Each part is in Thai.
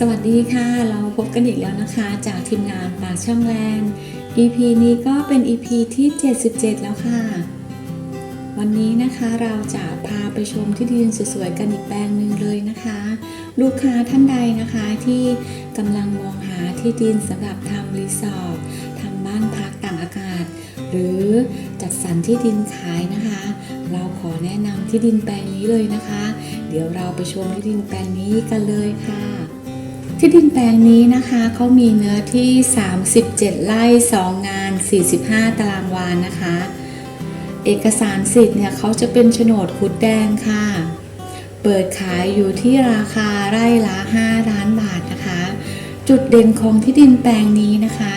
สวัสดีค่ะ เราพบกันอีกแล้วนะคะ จากทีมงานปากช่องแลนด์ EP นี้ก็เป็น EP ที่ 77 แล้วค่ะ วันนี้นะคะเราจะพาไปชมที่ดินสวยๆกันอีกแปลงหนึ่งเลยนะคะ ลูกค้าท่านใดนะคะที่กำลังมองหาที่ดินสำหรับทำรีสอร์ททำบ้านพักต่างอากาศ หรือจัดสรรที่ดินขายนะคะ เราขอแนะนำที่ดินแปลงนี้เลยนะคะ เดี๋ยวเราไปชมที่ดินแปลงนี้กันเลยค่ะ ที่ดินแปลงนี้นะคะเขามีเนื้อที่ 37 ไร่ 2 งาน 45 ตารางวานะคะ เอกสารสิทธิ์เนี่ยเขาจะเป็นโฉนดคุดแดงค่ะ เปิดขายอยู่ที่ราคาไร่ละ 5 ล้านบาทนะคะ จุดเด่นของที่ดินแปลงนี้นะคะ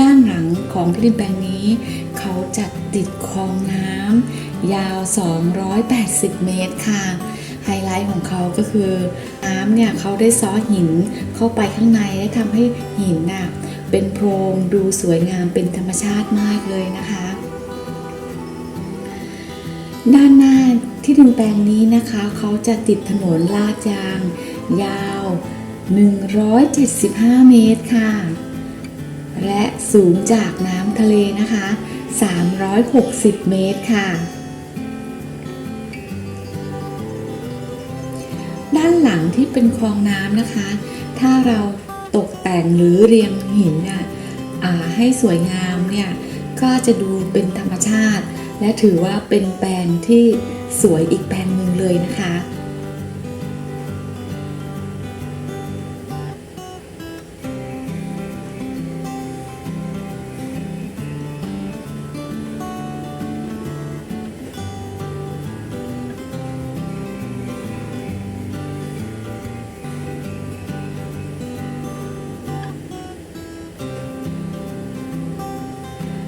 ด้านหลังของที่ดินแปลงนี้ เขาจัดติดคลองน้ำยาว 280 เมตรค่ะ ไฮไลท์ของเขาก็คือน้ำเนี่ยเขาได้ซ้อหินเข้าไปข้างในและทำให้หินน่ะเป็นโพรงดูสวยงามเป็นธรรมชาติมากเลยนะคะ ด้านหน้าที่ดินแปลงนี้นะคะเขาจะติดถนนลาดยาง ยาว 175 เมตรค่ะ และสูงจากน้ำทะเลนะคะ 360 เมตรค่ะ ด้านหลังที่เป็นคลองน้ำนะคะ ถ้าเราตกแต่งหรือเรียงหินเนี่ยให้สวยงามเนี่ยก็จะดูเป็นธรรมชาติ และถือว่าเป็นแปลงที่สวยอีกแปลงหนึ่งเลยนะคะ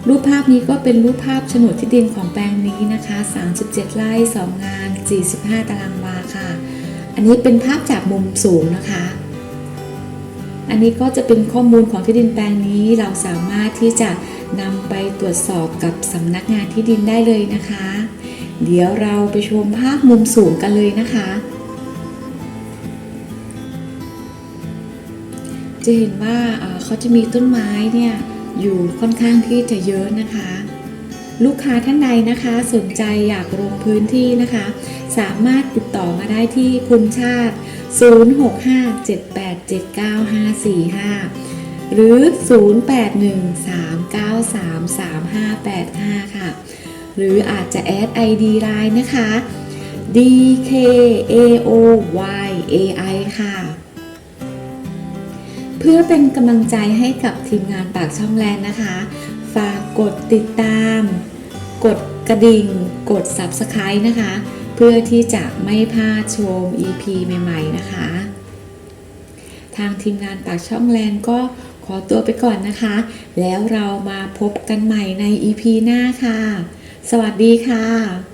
รูปภาพนี้ก็เป็นรูปภาพโฉนดที่ดินของแปลงนี้นะคะ 37 ไร่ 2 งาน 45 ตารางวาค่ะ อันนี้เป็นภาพจากมุมสูงนะคะ อันนี้ก็จะเป็นข้อมูลของที่ดินแปลงนี้เราสามารถที่จะนำไปตรวจสอบกับสำนักงานที่ดินได้เลยนะคะ เดี๋ยวเราไปชมภาพมุมสูงกันเลยนะคะ จะเห็นว่าเอ่อเขาจะมีต้นไม้เนี่ย อยู่ค่อนข้างที่จะเยอะนะคะ ลูกค้าท่านใดนะคะสนใจอยากลงพื้นที่นะคะ สามารถติดต่อมาได้ที่คุณชาติ 0657879545 หรือ 0813933585 ค่ะ หรืออาจจะแอด ID Line นะคะ DKAOYAI ค่ะ เพื่อเป็นกำลังใจให้กับทีมงานปากช่องแลนนะคะ ฝากกดติดตาม กดกระดิ่ง กด Subscribe นะคะ เพื่อที่จะไม่พลาดชม EP ใหม่ๆนะคะ ทางทีมงานปากช่องแลนก็ขอตัวไปก่อนนะคะ แล้วเรามาพบกันใหม่ใน EP หน้าค่ะ สวัสดีค่ะ